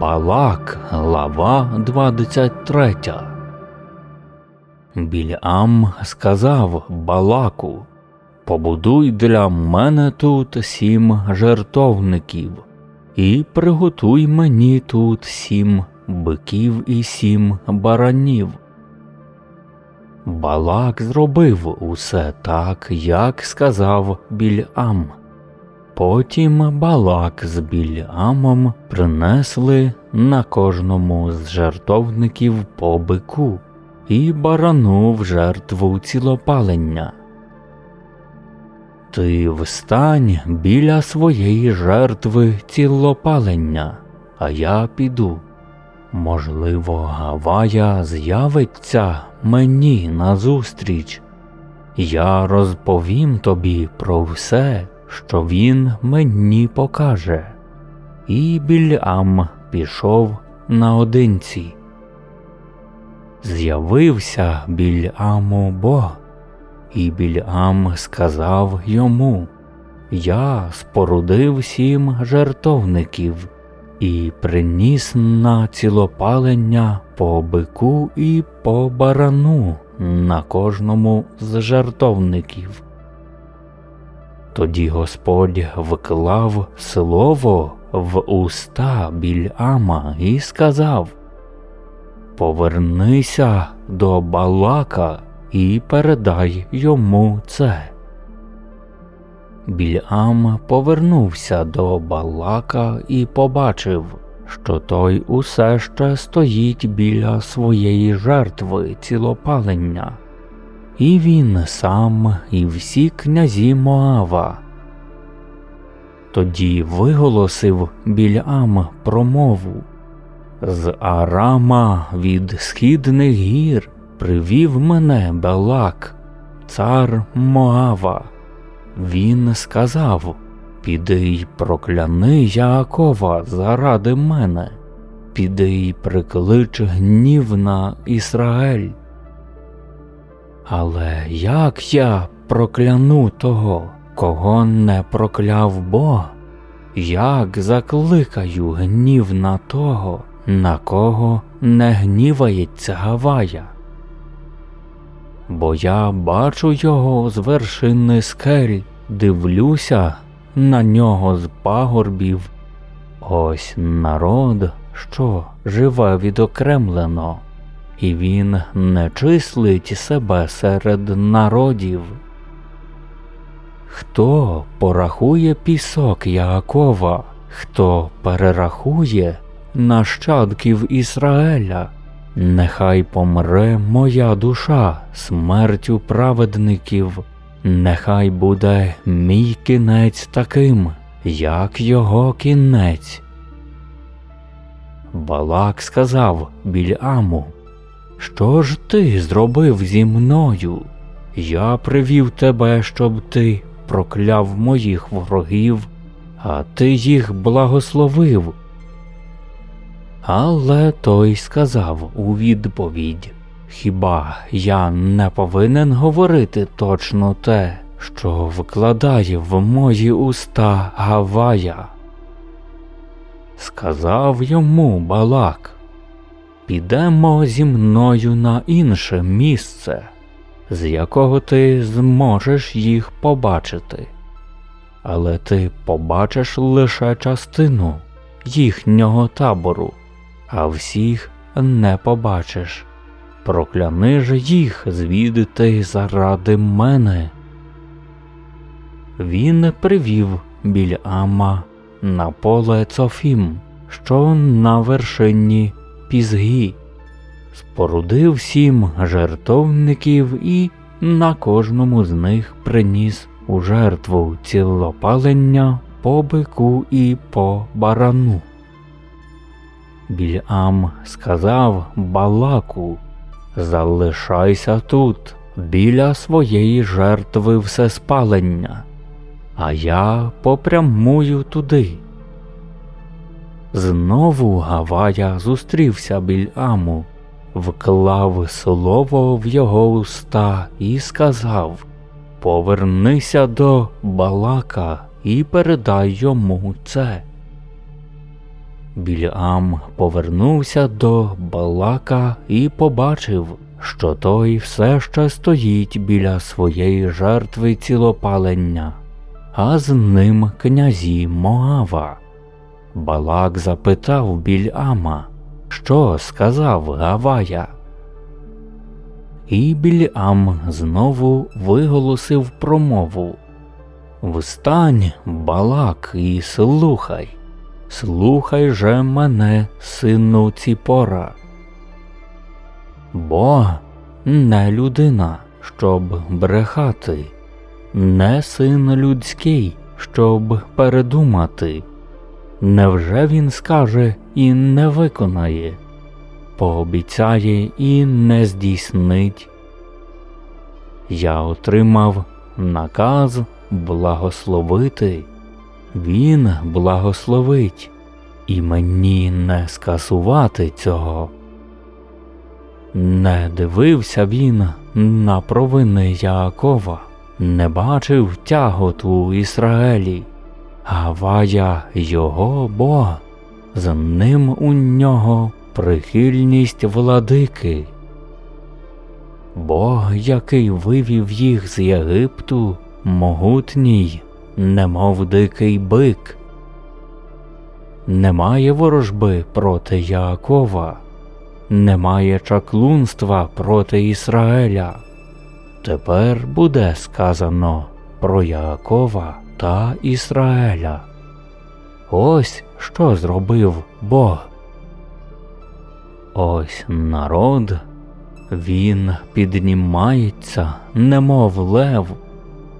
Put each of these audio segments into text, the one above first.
Балак, глава 23. Білям сказав Балаку Побудуй для мене тут сім жертовників, і приготуй мені тут сім биків і сім баранів. Балак зробив усе так, як сказав Більам. Потім Балак з Білямом принесли на кожному з жертовників по бику і барану в жертву цілопалення. Ти встань біля своєї жертви цілопалення, а я піду. Можливо, Гавая з'явиться мені назустріч. Я розповім тобі про все, що він мені покаже. І Більам пішов наодинці. З'явився Більаму Бог, і Більам сказав йому Я спорудив сім жертовників і приніс на цілопалення по бику і по барану на кожному з жертовників. Тоді Господь вклав слово в уста Більама і сказав Повернися до Балака і передай йому це. Більам повернувся до Балака і побачив, що той усе ще стоїть біля своєї жертви цілопалення, і він сам, і всі князі Моава. Тоді виголосив Більам промову з Арама від східних гір привів мене Балак, цар Моава. Він сказав Піди й прокляни Яакова заради мене, піди й приклич гнів на Ісраель. Але як я прокляну того, кого не прокляв Бог? Як закликаю гнів на того, на кого не гнівається Гавая? Бо я бачу його з вершини скель, дивлюся на нього з пагорбів. Ось народ, що живе відокремлено, і він не числить себе серед народів. Хто порахує пісок Яакова, хто перерахує нащадків Ізраїля? Нехай помре моя душа смертю праведників, нехай буде мій кінець таким, як його кінець. Балак сказав Більаму, Що ж ти зробив зі мною? Я привів тебе, щоб ти прокляв моїх ворогів, а ти їх благословив. Але той сказав у відповідь Хіба я не повинен говорити точно те, що вкладає в мої уста Гавая? Сказав йому Балак Підемо зі мною на інше місце, з якого ти зможеш їх побачити, але ти побачиш лише частину їхнього табору а всіх не побачиш. Прокляни ж їх звідти заради мене. Він привів Більама на поле Цофім, що на вершині Пізгі, спорудив сім жертовників і на кожному з них приніс у жертву цілопалення по бику і по барану. Більам сказав Балаку Залишайся тут, біля своєї жертви всеспалення, а я попрямую туди. Знову Гавая зустрівся Більаму, вклав слово в його уста і сказав Повернися до Балака і передай йому це. Білям повернувся до Балака і побачив, що той все ще стоїть біля своєї жертви цілопалення, а з ним князі Моава. Балак запитав Більама, що сказав Гавая. І Більам знову виголосив промову Встань, Балак, і слухай. Слухай же мене, сину Ціпора. Бо не людина, щоб брехати, не син людський, щоб передумати. Невже він скаже і не виконає, пообіцяє і не здійснить? Я отримав наказ благословити. Він благословить, і мені не скасувати цього. Не дивився він на провини Яакова, не бачив тяготу у Ісраелі, Гавая його Бога, з ним у нього прихильність владики. Бог, який вивів їх з Єгипту, могутній немов дикий бик. Немає ворожби проти Яакова, немає чаклунства проти Ісраеля. Тепер буде сказано про Яакова та Ісраеля. Ось що зробив Бог. Ось народ, він піднімається, немов лев,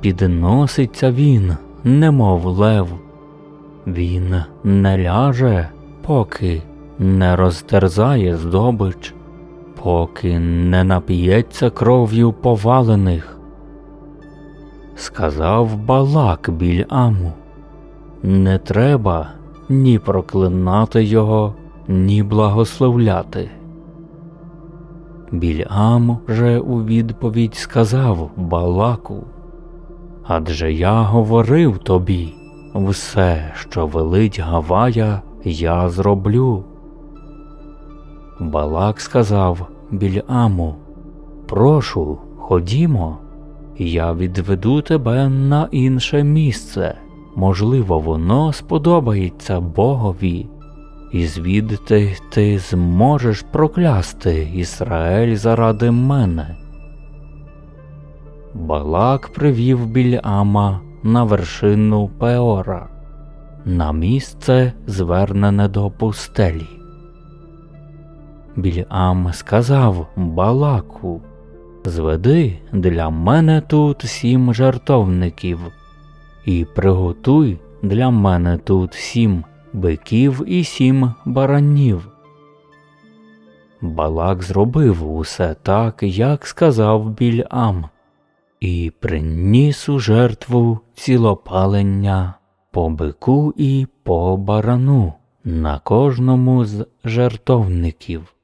підноситься він немов лев. Він не ляже, поки не розтерзає здобич, поки не нап'ється кров'ю повалених. Сказав Балак Більаму, не треба ні проклинати його, ні благословляти. Більам же у відповідь сказав Балаку адже я говорив тобі все, що велить Гавая, я зроблю. Балак сказав Більаму, Прошу, ходімо, я відведу тебе на інше місце. Можливо, воно сподобається Богові, і звідти ти зможеш проклясти Ізраїль заради мене. Балак привів Більама на вершину Пеора, на місце, звернене до пустелі. Більам сказав Балаку Зведи для мене тут сім жартовників, і приготуй для мене тут сім биків і сім баранів. Балак зробив усе так, як сказав Більам і приніс у жертву цілопалення по бику і по барану на кожному з жертовників.